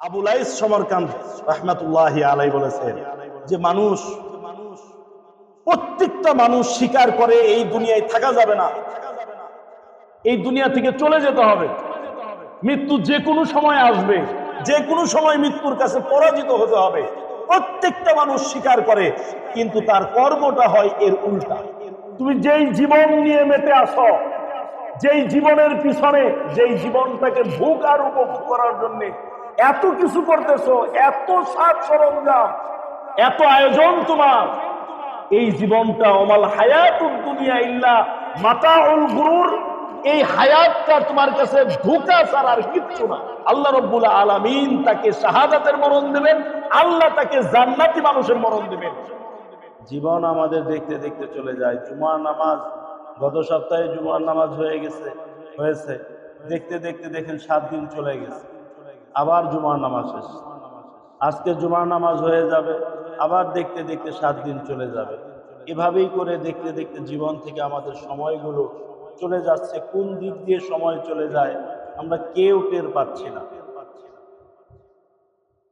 আবুল আইস সমরকান্ত রহমাতুল্লাহ আলাই বলেছেন যে মানুষ, প্রত্যেকটা মানুষ স্বীকার করে এই দুনিয়ায় থাকা যাবে না। এই দুনিয়া থেকে চলে যেতে হবে। মৃত্যু যে কোনো সময় আসবে। যে কোনো সময় মৃত্যুর কাছে পরাজিত হতে হবে। প্রত্যেকটা মানুষ স্বীকার করে, কিন্তু তার কর্মটা হয় এর উল্টা। তুমি যেই জীবন নিয়ে মেতে আসো যেই জীবনের পিছনে, যেই জীবনটাকে ভোগ আর উপভোগ করার জন্য এত কিছু করতেছো, এত সাজ সরঞ্জাম, এত আয়োজন তোমার। এই জীবনটা অমাল হায়াত দুনিয়া ইল্লা মাতাউল গুরুর। এই হায়াতটা তোমার কাছে ধোকা ছাড়া আর কিচ্ছু না। আল্লাহ রব্বুল আলামিন তাকে শাহাদাতের মরণ দেবেন, আল্লাহ তাকে জান্নাতি মানুষের মরণ দেবেন। জীবন আমাদের দেখতে দেখতে চলে যায়। জুমার নামাজ, গত সপ্তাহে জুমার নামাজ হয়ে গেছে, হয়েছে। দেখতে দেখতে দেখেন সাত দিন চলে গেছে। আবার জুমার নামাজ শেষ। আজকে জুমার নামাজ হয়ে যাবে, আবার দেখতে দেখতে সাত দিন চলে যাবে। এভাবেই করে দেখতে দেখতে জীবন থেকে আমাদের সময়গুলো চলে যাচ্ছে। কোন দিক দিয়ে সময় চলে যায়, আমরা কেউ টের পাচ্ছি না।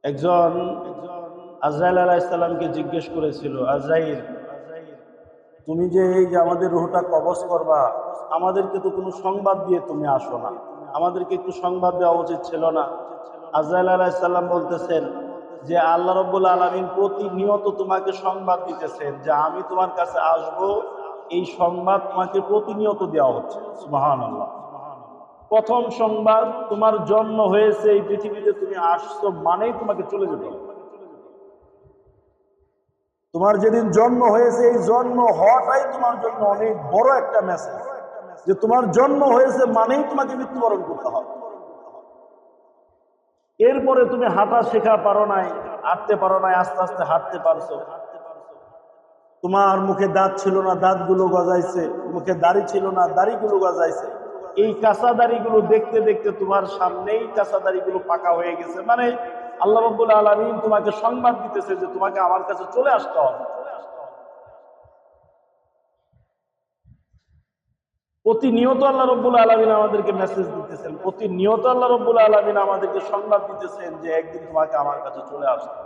একজন আজরাইল আলাহ ইসলামকে জিজ্ঞেস করেছিল, আজরাইল, তুমি যে এই যে আমাদের রুহটা কবজ করবা, আমাদেরকে তো কোনো সংবাদ দিয়ে তুমি আসো না। আমাদেরকে একটু সংবাদ দেওয়া উচিত ছিল না। আজরাইল আলাহ ইসলাম বলতেছেন যে আল্লাহ রব্বুল আলমিন প্রতিনিয়ত তোমাকে সংবাদ দিতেছেন যে আমি তোমার কাছে আসব, এই সংবাদ তোমাকে প্রতিনিয়ত দেওয়া হচ্ছে। মহান আল্লাহ প্রথম সংবাদ, তোমার জন্ম হয়েছে এই পৃথিবীতে, তুমি আসছো মানেই তোমাকে চলে যেতে তোমার যেদিন জন্ম হয়েছে, এই জন্ম হওয়াটাই তোমার জন্য অনেক বড় একটা মেসেজ যে তোমার জন্ম হয়েছে মানেই তোমাকে মৃত্যুবরণ করতে হবে। এরপরে তুমি হাঁটা শেখা পারো নাই, হাঁটতে পারো নাই, আস্তে আস্তে হাঁটতে পারছ। তোমার মুখে দাঁত ছিল না, দাঁতগুলো গজাইছে। মুখে দাড়ি ছিল না, দাড়িগুলো গজাইছে। এই কাঁচা দাড়িগুলো দেখতে দেখতে তোমার সামনেই কাঁচা দাড়িগুলো পাকা হয়ে গেছে। মানে আল্লাহ রব্বুল আলমিন তোমাকে সংবাদ দিতেছে যে তোমাকে আমার কাছে চলে আসতে হবে। প্রতিনিয়ত আল্লাহ রব্বুল আলমিন আমাদেরকে মেসেজ দিতেছেন। প্রতিনিয়ত আল্লাহ রব্বুল আলমিন আমাদেরকে সংবাদ দিতেছেন যে একদিন তোমাকে আমার কাছে চলে আসতে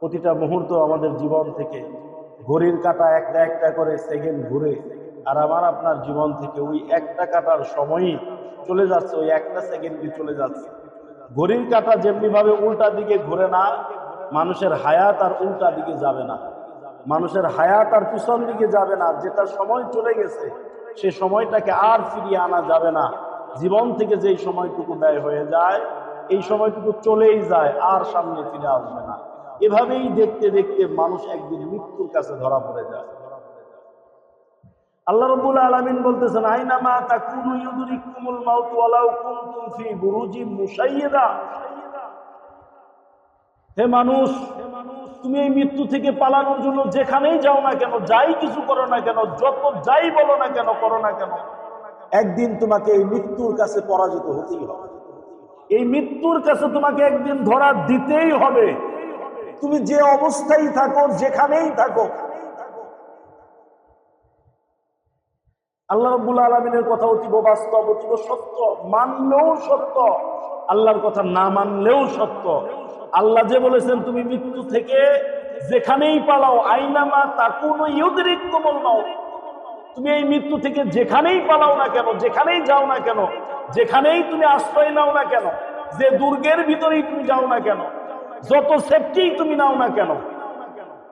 প্রতিটা মুহূর্ত আমাদের জীবন থেকে ঘড়ির কাটা একটা একটা করে সেকেন্ড ঘুরে আর আমার আপনার জীবন থেকে ওই একটা কাটার সময়ই চলে যাচ্ছে, ওই একটা সেকেন্ডই চলে যাচ্ছে। ঘড়ির কাটা যেমনি ভাবে উল্টা দিকে ঘুরে না, মানুষের হায়াত আর উল্টা দিকে যাবে না। মানুষের হায়াত আর পিছন দিকে যাবে না, যেটা সময় চলে গেছে সে সময়টাকে আর ফিরিয়ে আনা যাবে না। জীবন থেকে যেই সময়টুকু ব্যয় হয়ে যায়, এই সময়টুকু চলেই যায়, আর সামনে ফিরে আসবে না। এভাবেই দেখতে দেখতে মানুষ একদিন মৃত্যুর কাছে ধরা পড়ে যায়। আল্লাহ রাব্বুল আলামিন বলতেছেন, আইনা মা তাকুনু মাউত ওয়ালাউ কুনতুম ফি বুরুজিম মুশাইয়্যিদা হে মানুষ, তুমি এই মৃত্যু থেকে পালানোর জন্য যেখানেই যাও না কেন, যাই কিছু করো না কেন, যত যাই বলো না কেন, করো না কেন, একদিন তোমাকে এই মৃত্যুর কাছে পরাজিত হতেই হবে। এই মৃত্যুর কাছে তোমাকে একদিন ধরা দিতেই হবে। তুমি যে অবস্থায় থাকো, যেখানেই থাকো, আল্লাহ রব্বুল আলমিনের কথা অতীব বাস্তব, অতীব সত্য, মানলেও সত্য, আল্লাহর কথা না মানলেও সত্য। আল্লাহ যে বলেছেন, তুমি মৃত্যু থেকে যেখানেই পালাও, আইনামা তা কোনো ইউদরিক কোমল নাও তুমি এই মৃত্যু থেকে যেখানেই পালাও না কেন, যেখানেই যাও না কেন, যেখানেই তুমি আশ্রয় নাও না কেন, যে দুর্গের ভিতরেই তুমি যাও না কেন, যত সেফটি তুমি নাও না কেন,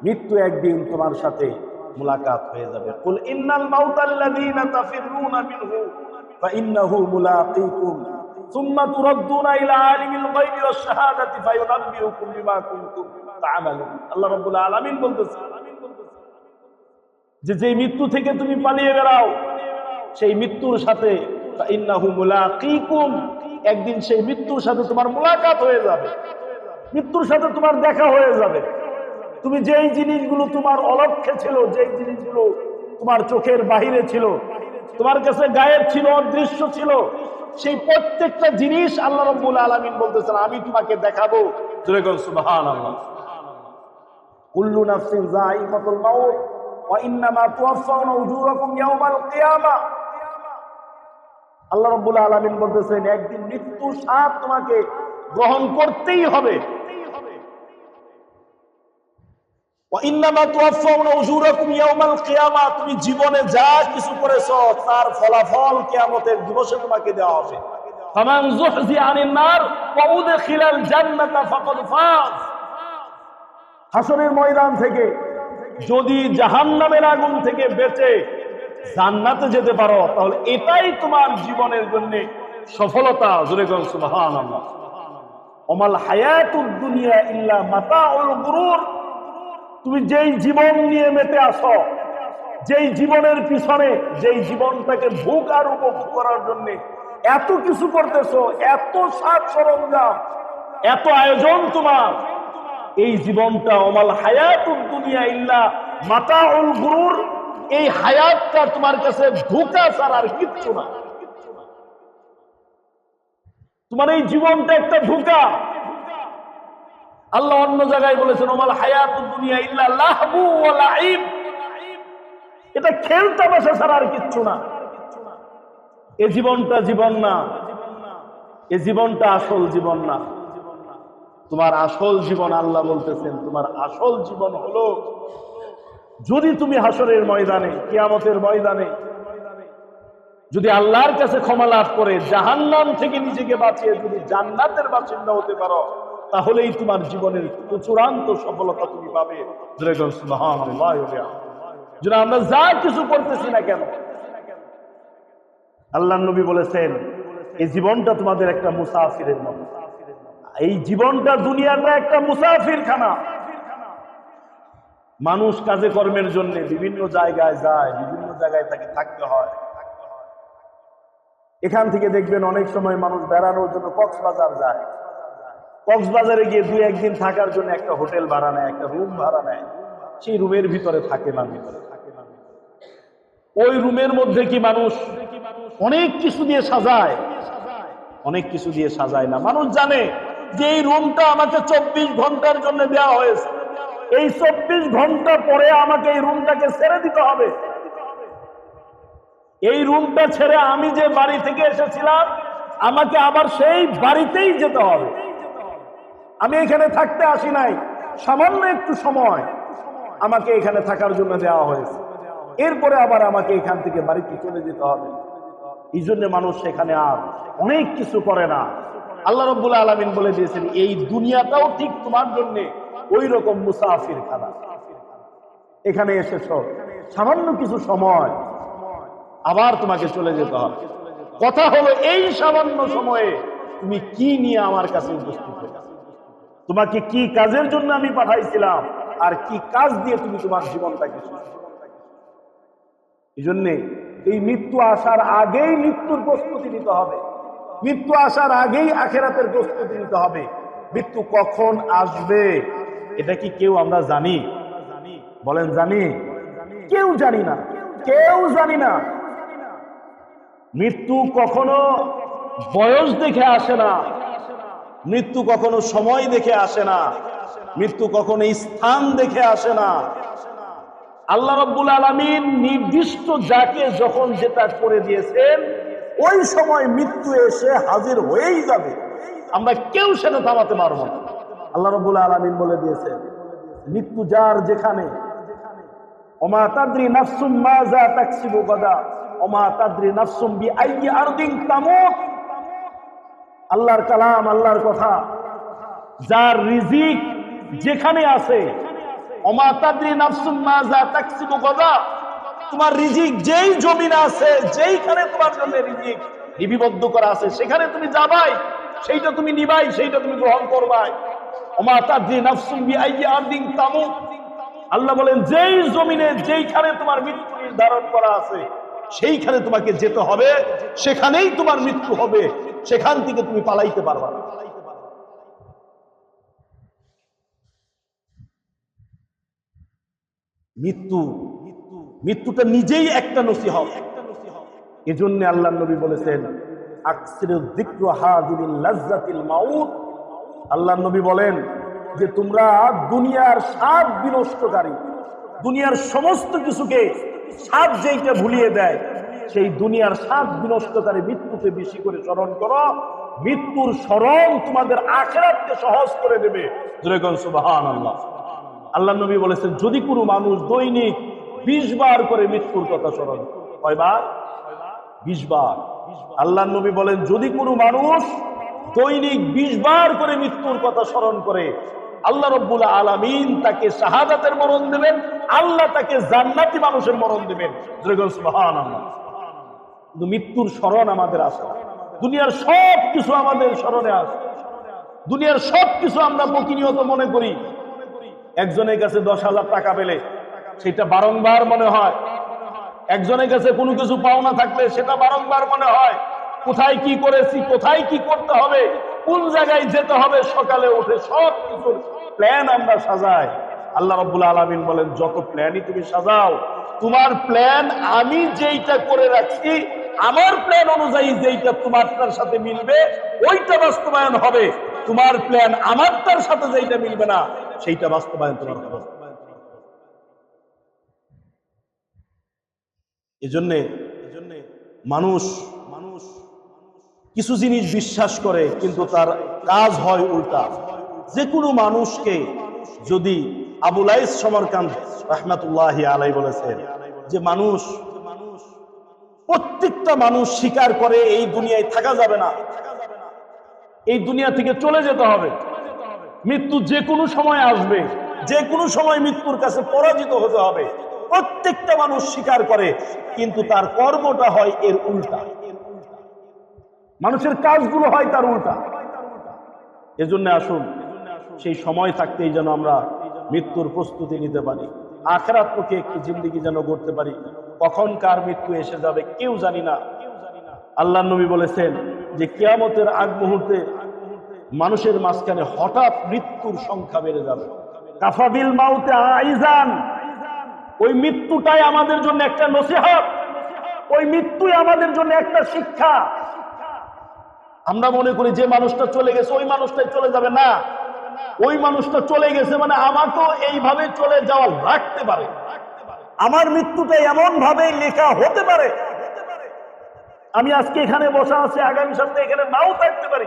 মৃত্যু একদিন তোমার সাথে মুলাকাত হয়ে যাবে। কুল ইন্নাল মাউতাল্লাযীনা তাফিররুনা মিনহু, ফাইন্নাহু মুলাকীকুম তুরাদ্দুনা ইলা আলিমিল গায়বি ওয়াশ শাহাদাতি ফায়ুনাব্বিউকুম বিমা কুনতুম তা'মালুন আল্লাহ রাব্বুল আলামিন বলতেছে যে, যেই মৃত্যু থেকে তুমি পালিয়ে বেড়াও, সেই মৃত্যুর সাথে ফাইন্নাহু মুলাকীকুম একদিন সেই মৃত্যুর সাথে তোমার মুলাকাত হয়ে যাবে। মৃত্যুর সাথে তোমার দেখা হয়ে যাবে। তুমি যেই জিনিসগুলো তোমার অলক্ষে ছিল, যেই জিনিসগুলো তোমার চোখের বাহিরে ছিল, তোমার কাছে গায়েব ছিল, অদৃশ্য ছিল সেই প্রত্যেকটা জিনিস আল্লাহ রব্বুল আলমিন বলতেছেন, আমি তোমাকে দেখাবো। কুল্লু নাফসিন আল্লাহ রব্বুল আলমিন বলতেছেন, একদিন মৃত্যু সাপ তোমাকে গ্রহণ করতেই হবে। তুমি জীবনে যা কিছু করেছ, তার ফলাফল কেয়ামতের দিবসে তোমাকে দেওয়া হবে। ময়দান থেকে যদি জাহান নামের আগুন থেকে বেঁচে জান্নাতে যেতে পারো, তাহলে এটাই তোমার জীবনের জন্য সফলতা। জুড়ে সুবহানাল্লাহ। অমাল হায়াতুদ দুনিয়া ইল্লা মাতা মাতাউল গুরুর। তুমি যেই জীবন নিয়ে মেতে আসো, যেই জীবনের পিছনে, যেই জীবনটাকে ভোগ আর উপভোগ করার জন্য এত কিছু করতেছো, এত সাজ সরঞ্জাম, এত আয়োজন তোমার। এই জীবনটা অমাল হায়াতুর দুনিয়া ইল্লা মাতা উল গুরুর। এই হায়াতটা তোমার কাছে ধোকা ছাড়া আর কিচ্ছু না। তোমার এই জীবনটা একটা ধোকা। আল্লাহ অন্য জায়গায় বলেছেন, ওমাল হায়াতুদ দুনিয়া ইল্লা লাহবু ওয়া এটা খেল তামাশা ছাড়া আর কিচ্ছু না। এ জীবনটা জীবন না। এ জীবনটা আসল জীবন না। তোমার আসল জীবন আল্লাহ বলতেছেন, তোমার আসল জীবন হলো, যদি তুমি হাসরের ময়দানে, কিয়ামতের ময়দানে, যদি আল্লাহর কাছে ক্ষমা লাভ করে, জাহান্নাম থেকে নিজেকে বাঁচিয়ে যদি জান্নাতের বাসিন্দা হতে পারো তাহলেই তোমার জীবনের চূড়ান্ত সফলতা তুমি পাবে। আমরা যা কিছু করতেছি না কেন। আল্লাহ নবী বলেছেন, এই জীবনটা তোমাদের একটা মুসাফিরের মতো। এই জীবনটা দুনিয়ার না, একটা মুসাফির খানা মানুষ কাজে কর্মের জন্য বিভিন্ন জায়গায় যায়, বিভিন্ন জায়গায় তাকে থাকতে হয়। এখান থেকে দেখবেন অনেক সময় মানুষ বেড়ানোর জন্য কক্সবাজার যায়। কক্সবাজারে গিয়ে দুই একদিন থাকার জন্য একটা হোটেল ভাড়া নেয়, একটা রুম ভাড়া নেয়। সেই রুমের ভিতরে থাকে মানুষ। ওই রুমের মধ্যে কি মানুষ? অনেক কিছু দিয়ে সাজায়। অনেক কিছু দিয়ে সাজায় না। মানুষ জানে যে এই রুমটা আমাকে চব্বিশ ঘণ্টার জন্য দেওয়া হয়েছে। এই চব্বিশ ঘণ্টা পরে আমাকে এই রুমটাকে ছেড়ে দিতে হবে। এই রুমটা ছেড়ে আমি যে বাড়ি থেকে এসেছিলাম, আমাকে আবার সেই বাড়িতেই যেতে হবে। আমি এখানে থাকতে আসি নাই। সামান্য একটু সময় আমাকে এখানে থাকার জন্য দেওয়া হয়েছে। এরপরে আবার আমাকে এখান থেকে বাড়িতে চলে যেতে হবে। এই জন্য মানুষ সেখানে আর অনেক কিছু করে না। আল্লাহ রব্বুল আলমিন বলে দিয়েছেন, এই দুনিয়াটাও ঠিক তোমার জন্য ওই রকম মুসাফির খানা এখানে এসেছ, সামান্য কিছু সময় আবার তোমাকে চলে যেতে হবে। কথা হলো, এই সামান্য সময়ে তুমি কি নিয়ে আমার কাছে উপস্থিত হয়েছে? তোমাকে কি কাজের জন্য আমি পাঠাইছিলাম? আর কি কাজ দিয়ে তুমি তোমার জীবনটাকে এই জন্যে এই মৃত্যু আসার আগেই মৃত্যুর প্রস্তুতি নিতে হবে। মৃত্যু আসার আগেই আখেরাতের প্রস্তুতি নিতে হবে। মৃত্যু কখন আসবে? এটা কি কেউ আমরা জানি? বলেন জানি। কেউ জানি না। কেউ জানি না। মৃত্যু কখনো বয়স দেখে আসে না। মৃত্যু কখনো সময় দেখে আসে না। মৃত্যু কখনো স্থান দেখে আসে না। আল্লাহ রব্বুল আলমিন নির্দিষ্ট যাকে যখন যেটা করে দিয়েছেন, ওই সময় মৃত্যু এসে হাজির হয়েই যাবে। আমরা কেউ সেটা থামাতে পারব না। আল্লাহ রব্বুল আলমিন বলে দিয়েছেন, মৃত্যু যার যেখানে, ওমা তাদ্রি মাজা তাকসিবু গাদা, ওমা তাদ্রি নাফসুম বি আইয়ি আরদিন আল্লাহর কালাম, আল্লাহর কথা। যার রিজিক যেখানে আছে তোমার রিজিক যেই জমিন আছে, যেইখানে তোমার জন্য রিজিক লিপিবদ্ধ করা আছে, সেখানে তুমি যাবাই, সেইটা তুমি নিবাই, সেইটা তুমি গ্রহণ করবাই। আল্লাহ বলেন, যেই জমিনে, যেইখানে তোমার মৃত্যু নির্ধারণ করা আছে সেইখানে তোমাকে যেতে হবে। সেখানেই তোমার মৃত্যু হবে। সেখান থেকে তুমি পালাইতে পারবা মৃত্যু, মৃত্যুটা নিজেই একটা নসিহত। এজন্য আল্লাহ নবী বলেছেন আল্লাহ নবী বলেন যে, তোমরা দুনিয়ার স্বাদ বিনষ্টকারী, দুনিয়ার সমস্ত কিছুকে স্বাদ যেইটা ভুলিয়ে দেয়, সেই দুনিয়ার স্বাদ বিনষ্টকারী মৃত্যুকে বেশি করে স্মরণ করো। মৃত্যুর স্মরণ তোমাদের আখেরাতকে সহজ করে দেবে। আল্লাহ নবী বলেছেন, যদি কোনো মানুষ দৈনিক বিশ বার করে মৃত্যুর কথা স্মরণ। কয়বার? বিশ বার। আল্লাহ নবী বলেন, যদি কোনো মানুষ দৈনিক বিশ বার করে মৃত্যুর কথা স্মরণ করে আল্লাহ রব্বুল আলামিন তাকে শাহাদাতের মরণ দেবেন, আল্লাহ তাকে জান্নাতি মানুষের মরণ দেবেন। কিন্তু মৃত্যুর স্মরণ আমাদের আসে দুনিয়ার সব কিছু আমাদের স্মরণে আসে দুনিয়ার সব কিছু আমরা প্রতিনিয়ত মনে করি। একজনের কাছে দশ হাজার টাকা পেলে সেটা বারংবার মনে হয়। একজনের কাছে কোনো কিছু পাওনা থাকলে সেটা বারংবার মনে হয়। কোথায় কি করেছি, কোথায় কি করতে হবে? কোন জায়গায় যেতে হবে সকালে উঠে সব কিছুর প্ল্যান আমরা সাজাই। আল্লাহ রব্বুল আলমিন বলেন, যত প্ল্যানই তুমি সাজাও, তোমার প্ল্যান আমি যেইটা করে রাখছি, আমার প্ল্যান অনুযায়ী যেইটা তোমারটার সাথে মিলবে, ওইটা বাস্তবায়ন হবে। তোমার প্ল্যান আমারটার সাথে যেইটা মিলবে না, সেইটা বাস্তবায়ন তোমার হবে। এজন্যে মানুষ মানুষ কিছু জিনিস বিশ্বাস করে, কিন্তু তার কাজ হয় উল্টা। যে কোনো মানুষকে যদি আবুলাইস সমরকান্ত রহমাতুল্লাহ আলাই বলেছেন যে মানুষ, প্রত্যেকটা মানুষ স্বীকার করে এই দুনিয়ায় থাকা যাবে না, এই দুনিয়া থেকে চলে যেতে হবে। মৃত্যু যে কোনো সময় আসবে যে কোনো সময় মৃত্যুর কাছে পরাজিত হতে হবে। প্রত্যেকটা মানুষ স্বীকার করে, কিন্তু তার কর্মটা হয় এর উল্টা। মানুষের কাজগুলো হয় তার উল্টা। এজন্য আসুন, সেই সময় থাকতেই যেন আমরা মৃত্যুর প্রস্তুতি নিতে পারি। আখরাত পক্ষে একটি জিন্দিগি যেন করতে পারি। কখন কার মৃত্যু এসে যাবে কেউ জানি না। আল্লাহ নবী বলেছেন যে, কিয়ামতের আগ মুহূর্তে মানুষের মাঝখানে হঠাৎ মৃত্যুর সংখ্যা বেড়ে যাবে। কাফাবিল মাউতে আইজান। ওই মৃত্যুটাই আমাদের জন্য একটা নসিহত। ওই মৃত্যুই আমাদের জন্য একটা শিক্ষা। আমরা মনে করি যে মানুষটা চলে গেছে, ওই মানুষটাই চলে যাবে। না, ওই মানুষটা চলে গেছে মানে আমাকেও এইভাবে চলে যাওয়া লাগতে পারে। আমার মৃত্যুটা এমন ভাবে লেখা হতে পারে। আমি আজকে এখানে বসা আছি, আগামী সপ্তাহে এখানে নাও থাকতে পারি।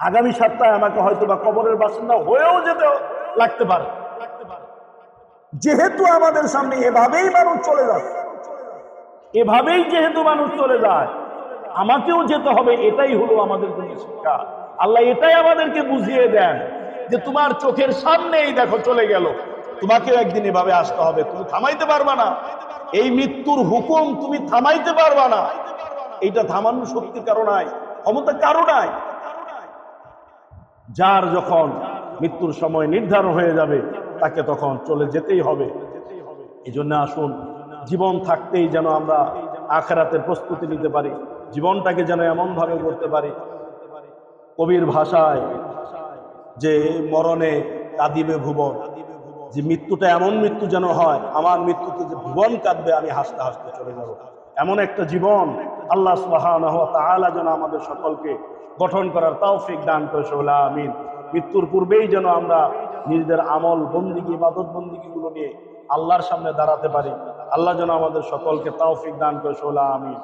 আগামী সপ্তাহে আমাকে হয়তো বা কবরের বাসিন্দা হয়েও যেতে লাগতে পারে। যেহেতু আমাদের সামনে এভাবেই মানুষ চলে যায়, এভাবেই যেহেতু মানুষ চলে যায় আমাকেও যেতে হবে, এটাই হলো আমাদের জন্য শিক্ষা। আল্লাহ এটাই আমাদেরকে বুঝিয়ে দেন যে তোমার চোখের সামনেই দেখো চলে গেল। তোমাকেও একদিন এভাবে আসতে হবে, তুমি থামাইতে পারবা না। এই মৃত্যুর হুকুম তুমি থামাইতে পারবা না। এইটা থামানোর শক্তি কারও নাই, ক্ষমতা কারও নাই। যার যখন মৃত্যুর সময় নির্ধারণ হয়ে যাবে, তাকে তখন চলে যেতেই হবে। এই জন্য আসুন, জীবন থাকতেই যেন আমরা আখেরাতের প্রস্তুতি নিতে পারি। জীবনটাকে যেন এমনভাবে করতে পারি কবির ভাষায় যে মরণে কাঁদিবে ভুবন, যে মৃত্যুটা এমন মৃত্যু যেন হয়, আমার মৃত্যুতে যে ভুবন কাঁদবে, আমি হাসতে হাসতে চলে যাব। এমন একটা জীবন আল্লাহ সুবহানাহু ওয়া তাআলা যেন আমাদের সকলকে গঠন করার তৌফিক দান করে সোলা আমিন। মৃত্যুর পূর্বেই যেন আমরা নিজেদের আমল বন্দিগি ইবাদত বন্দিগিগুলো নিয়ে আল্লাহর সামনে দাঁড়াতে পারি। আল্লাহ যেন আমাদের সকলকে তৌফিক দান করে সোলা আমিন।